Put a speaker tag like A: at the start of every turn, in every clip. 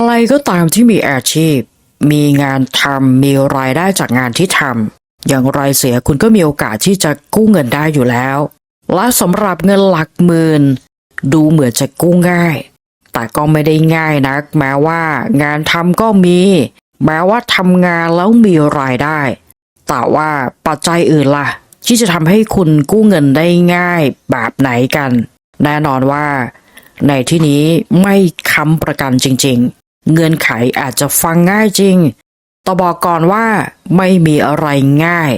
A: ใครก็ตามที่มีอาชีพ มีงานทำมีรายได้จากงานที่ทำอย่างไรเสียคุณก็มีโอกาสที่จะกู้เงินได้อยู่แล้ว และสำหรับเงินหลักหมื่นดูเหมือนจะกู้ง่าย แต่ก็ไม่ได้ง่ายนัก แม้ว่างานทำก็มี แม้ว่าทำงานแล้วมีรายได้ แต่ว่าปัจจัยอื่นล่ะ ที่จะทำให้คุณกู้เงินได้ง่ายแบบไหนกัน แน่นอนว่า ในที่นี้ไม่ค้ำประกันจริง ๆ เงื่อนไขอาจจะฟังง่ายจริงแต่บอกก่อนว่าไม่มีอะไรง่าย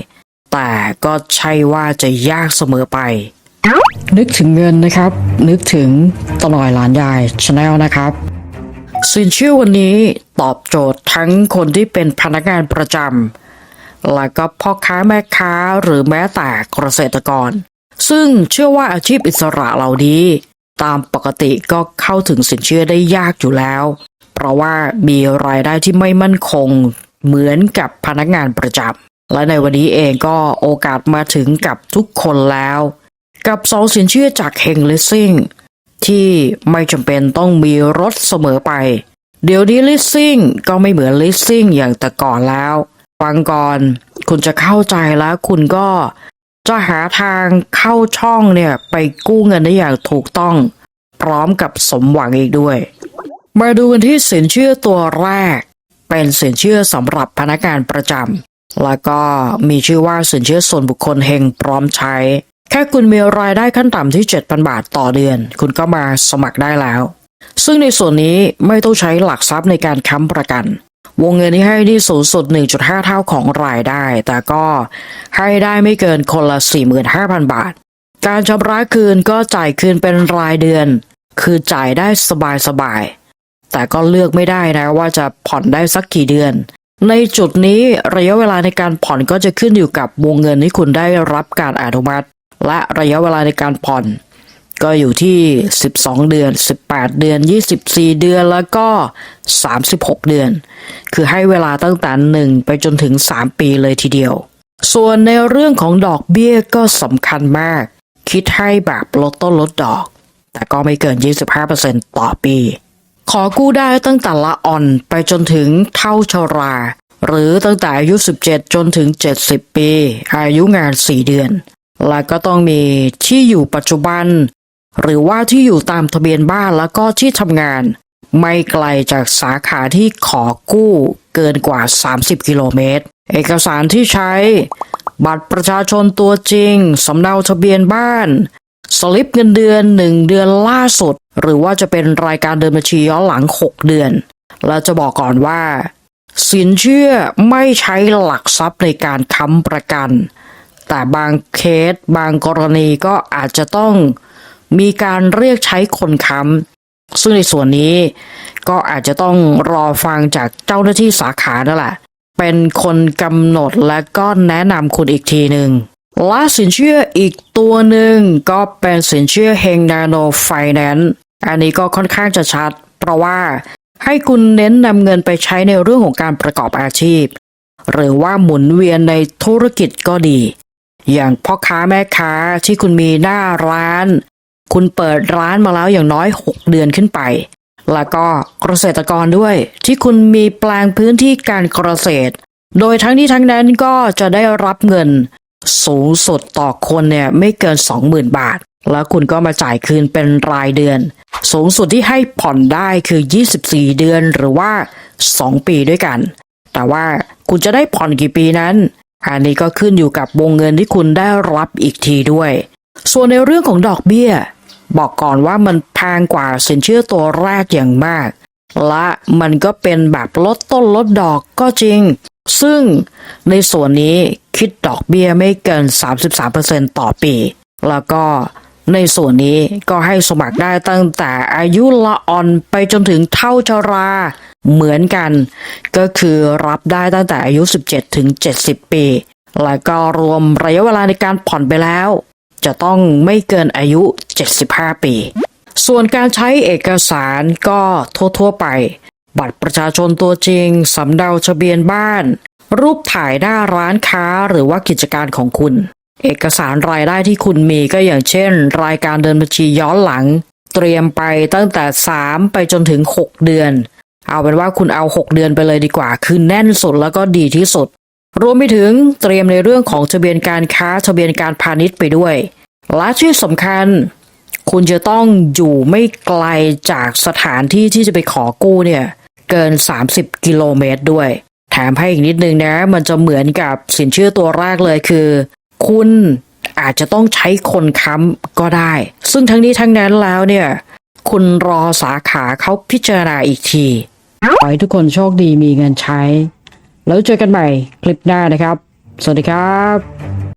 A: แต่ก็ใช่ว่าจะยากเสมอไป นึกถึงเงินนะครับ นึกถึงตลอยหลานยายชาแนลนะครับสินเชื่อวันนี้ตอบโจทย์ทั้งคนที่เป็นพนักงานประจำแล้วก็พ่อค้าแม่ค้าหรือแม้แต่เกษตรกร ซึ่งเชื่อว่าอาชีพอิสระเหล่านี้ ตามปกติก็เข้าถึงสินเชื่อได้ยากอยู่แล้ว เพราะว่ามีรายได้ที่ไม่มั่นคงเหมือนกับพนักงานประจำและในวันนี้เองก็โอกาสมาถึงกับทุกคนแล้ว กับสองสินเชื่อจากเฮงลิสซิ่งที่ไม่จำเป็นต้องมีรถเสมอไป เดี๋ยวนี้ลิสซิ่งก็ไม่เหมือนลิสซิ่งอย่างแต่ก่อนแล้ว ฟังก่อนคุณจะเข้าใจแล้วคุณก็จะหาทางเข้าช่องเนี่ยไปกู้เงินได้อย่างถูกต้อง พร้อมกับสมหวังอีกด้วย มาดูกันที่สินเชื่อตัวแรก เป็นสินเชื่อสำหรับพนักงานประจำแล้วก็มีชื่อว่าสินเชื่อส่วนบุคคลเฮงพร้อมใช้ แค่คุณมีรายได้ขั้นต่ำที่ 7,000 บาทต่อเดือน คุณก็มาสมัครได้แล้ว ซึ่งในส่วนนี้ไม่ต้องใช้หลักทรัพย์ในการค้ำประกัน วงเงินที่ให้ที่สูงสุด 1.5 เท่าของรายได้ แต่ก็ให้ได้ไม่เกินคนละ 45,000 บาท การชำระคืนก็จ่ายคืนเป็นรายเดือน คือจ่ายได้สบายๆ แต่ก็เลือกไม่ได้นะว่าจะผ่อนได้สักกี่เดือน ในจุดนี้ระยะเวลาในการผ่อนก็จะขึ้นอยู่กับวงเงินที่คุณได้รับการอนุมัติ และระยะเวลาในการผ่อน ก็อยู่ที่ 12 เดือน 18 เดือน 24 เดือนแล้วก็ 36 เดือน คือให้เวลาตั้งแต่1ไปจนถึง 3 ปีเลยทีเดียว ส่วนในเรื่องของดอกเบี้ยก็สำคัญมาก คิดให้แบบลดต้นลดดอก แต่ก็ไม่เกิน 25%ต่อปี ขอกู้ได้ตั้งแต่ละอ่อนไปจนถึงเท่าชรา หรือตั้งแต่อายุ 17 จนถึง 70 ปี อายุงาน 4 เดือน และก็ต้องมีที่อยู่ปัจจุบัน หรือว่าที่อยู่ตามทะเบียนบ้านแล้วก็ที่ทำงาน ไม่ไกลจากสาขาที่ขอกู้เกินกว่า 30 กิโลเมตร เอกสารที่ใช้ บัตรประชาชนตัวจริง สำเนาทะเบียนบ้าน สลิปเงินเดือน1เดือนล่าสุด หรือว่าจะเป็นรายการเดินบัญชีย้อนหลัง 6 เดือนและจะบอกก่อนว่า สินเชื่อไม่ใช้หลักทรัพย์ในการค้ำประกัน แต่บางเคสบางกรณีก็อาจจะต้องมีการเรียกใช้คนค้ำซึ่งในส่วนนี้ก็อาจจะต้องรอฟังจากเจ้าหน้าที่สาขานั่นแหละ เป็นคนกำหนดและก็แนะนำคุณอีกทีหนึ่งและสินเชื่ออีกตัวหนึ่งก็เป็นสินเชื่อเฮงนาโนไฟแนนซ์ อันนี้ก็ค่อนข้างจะชัด เพราะว่าให้คุณเน้นนำเงินไปใช้ในเรื่องของการประกอบอาชีพ หรือว่าหมุนเวียนในธุรกิจก็ดี อย่างพ่อค้าแม่ค้าที่คุณมีหน้าร้าน คุณเปิดร้านมาแล้วอย่างน้อย 6 เดือนขึ้นไป แล้วก็เกษตรกรด้วย ที่คุณมีแปลงพื้นที่การเกษตร โดยทั้งนี้ทั้งนั้นก็จะได้รับเงิน สูงสุดต่อคนเนี่ยไม่เกิน 20,000 บาท แล้วคุณก็มาจ่ายคืนเป็นรายเดือน สูงสุดที่ให้ผ่อนได้คือ 24 เดือนหรือว่า 2 ปีด้วยกัน แต่ว่าคุณจะได้ผ่อนกี่ปีนั้น อันนี้ก็ขึ้นอยู่กับวงเงินที่คุณได้รับอีกทีด้วย ส่วนในเรื่องของดอกเบี้ย บอกก่อนว่ามันแพงกว่าสินเชื่อตัวแรกอย่างมาก และมันก็เป็นแบบลดต้นลดดอกก็จริง ซึ่งในส่วนนี้คิดดอกเบี้ยไม่เกิน 33%ต่อปี แล้วก็ ในส่วนนี้ก็ให้สมัครได้ตั้งแต่อายุละอ่อนไปจนถึงเท่าชราเหมือนกัน ก็คือรับได้ตั้งแต่อายุ 17 ถึง 70 ปี แล้วก็รวมระยะเวลาในการผ่อนไปแล้ว จะต้องไม่เกินอายุ 75 ปี ส่วนการใช้เอกสารก็ทั่ว ๆ ไป บัตรประชาชนตัวจริง สำเนาทะเบียนบ้าน รูปถ่ายหน้าร้านค้าหรือว่ากิจการของคุณ เอกสารรายได้ที่คุณมีก็อย่างเช่น รายการเดินบัญชีย้อนหลัง เตรียมไปตั้งแต่ 3 ไปจนถึง 6 เดือน เอาเป็นว่าคุณเอา 6 เดือนไปเลยดีกว่า คือแน่นสุดแล้วก็ดีที่สุด รวมไปถึงเตรียมในเรื่องของทะเบียนการค้าทะเบียนการพาณิชย์ไปด้วยและที่สำคัญ คุณจะต้องอยู่ไม่ไกลจากสถานที่ที่จะไปขอกู้เนี่ยเกิน 30 กิโลเมตรด้วย แถมให้อีกนิดนึงนะ มันจะเหมือนกับสินเชื่อตัวแรกเลยคือ คุณอาจจะต้องใช้คนค้ำก็ได้ ซึ่งทั้งนี้ทั้งนั้นแล้วเนี่ย คุณรอสาขาเขาพิจารณาอีกทีขอให้ทุกคนโชคดีมีเงินใช้ แล้วเจอกันใหม่คลิปหน้านะครับ สวัสดีครับ